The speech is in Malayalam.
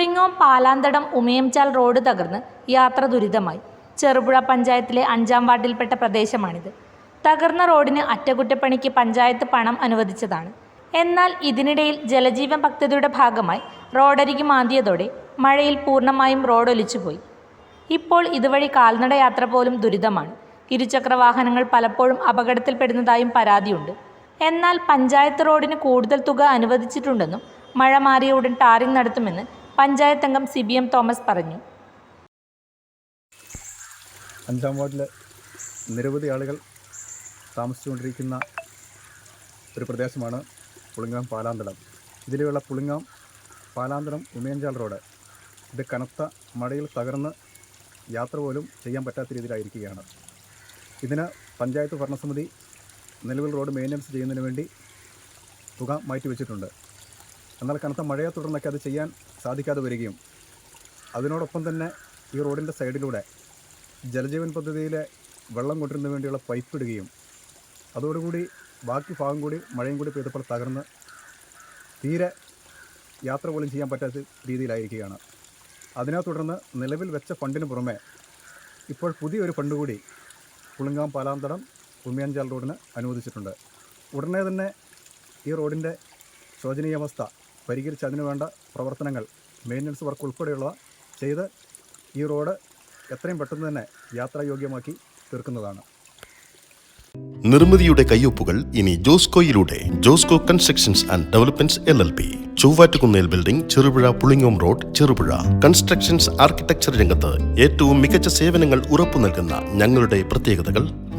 പുളിങ്ങോം പാലാന്തടം ഉമയംചാൽ റോഡ് തകർന്ന് യാത്ര ദുരിതമായി. ചെറുപുഴ പഞ്ചായത്തിലെ അഞ്ചാം വാർഡിൽപ്പെട്ട പ്രദേശമാണിത്. തകർന്ന റോഡിന് അറ്റകുറ്റപ്പണിക്ക് പഞ്ചായത്ത് പണം അനുവദിച്ചതാണ്. എന്നാൽ ഇതിനിടയിൽ ജലജീവൻ പദ്ധതിയുടെ ഭാഗമായി റോഡരികി മാന്തിയതോടെ മഴയിൽ പൂർണമായും റോഡൊലിച്ചുപോയി. ഇപ്പോൾ ഇതുവഴി കാൽനട യാത്ര പോലും ദുരിതമാണ്. ഇരുചക്ര വാഹനങ്ങൾ പലപ്പോഴും അപകടത്തിൽപ്പെടുന്നതായും പരാതിയുണ്ട്. എന്നാൽ പഞ്ചായത്ത് റോഡിന് കൂടുതൽ തുക അനുവദിച്ചിട്ടുണ്ടെന്നും മഴ മാറിയ ഉടൻ ടാറിംഗ് നടത്തുമെന്ന് പഞ്ചായത്ത് അംഗം സി ബി എം തോമസ് പറഞ്ഞു. അഞ്ചാം വാർഡിൽ നിരവധി ആളുകൾ താമസിച്ചുകൊണ്ടിരിക്കുന്ന ഒരു പ്രദേശമാണ് പുളിങ്ങാം പാലാന്തളം. ഇതിലുള്ള പുളിങ്ങാം പാലാന്തടം ഉമയഞ്ചാൽ റോഡ്. ഇത് കനത്ത മഴയിൽ തകർന്ന് യാത്ര പോലും ചെയ്യാൻ പറ്റാത്ത രീതിയിലായിരിക്കുകയാണ്. ഇതിന് പഞ്ചായത്ത് ഭരണസമിതി നിലവിൽ റോഡ് മെയിന്റനൻസ് ചെയ്യുന്നതിന് വേണ്ടി തുക മാറ്റിവെച്ചിട്ടുണ്ട്. എന്നാൽ കനത്ത മഴയെ തുടർന്നൊക്കെ അത് ചെയ്യാൻ സാധിക്കാതെ വരികയും. അതിനോടൊപ്പം തന്നെ ഈ റോഡിന്റെ സൈഡിലൂടെ ജലജീവൻ പദ്ധതിയിലെ വെള്ളം കൊണ്ടിരുന്ന വേണ്ടിയുള്ള പൈപ്പ് ഇടുകയും അതോടുകൂടി ബാക്കി ഭാഗം കൂടി മഴയും കൂടി പെയ്തപ്പോൾ തകർന്ന് തീരെ യാത്ര പോലും ചെയ്യാൻ പറ്റാത്ത രീതിയിലായിരിക്കുകയാണ്. അതിനെ തുടർന്ന് നിലവിൽ വെച്ച ഫണ്ടിന് പുറമെ ഇപ്പോൾ പുതിയൊരു ഫണ്ട് കൂടി പുളിങ്കാം പാലാന്തടം ഉമ്മിയാഞ്ചാൽ റോഡിന് അനുവദിച്ചിട്ടുണ്ട്. ഉടനെ തന്നെ ഈ റോഡിന്റെ ശോചനീയാവസ്ഥ പരിഹരിച്ച് അതിനു വേണ്ട പ്രവർത്തനങ്ങൾ മെയിന്റനൻസ് വർക്ക് ഉൾപ്പെടെയുള്ള ചെയ്ത് ഈ റോഡ് എത്രയും പെട്ടെന്ന് തന്നെ യാത്രായോഗ്യമാക്കി തീർക്കുന്നതാണ്. നിർമ്മിതിയുടെ കയ്യൊപ്പുകൾ ഇനി ജോസ്കോയിലൂടെ Josco constructions and developments L L P Chovvattukunnel building Cherupuzha Pulingome road Cherupuzha. Constructions architecture രംഗത്ത് ഏറ്റവും മികച്ച സേവനങ്ങൾ ഉറപ്പു നൽകുന്ന ഞങ്ങളുടെ പ്രത്യേകതകൾ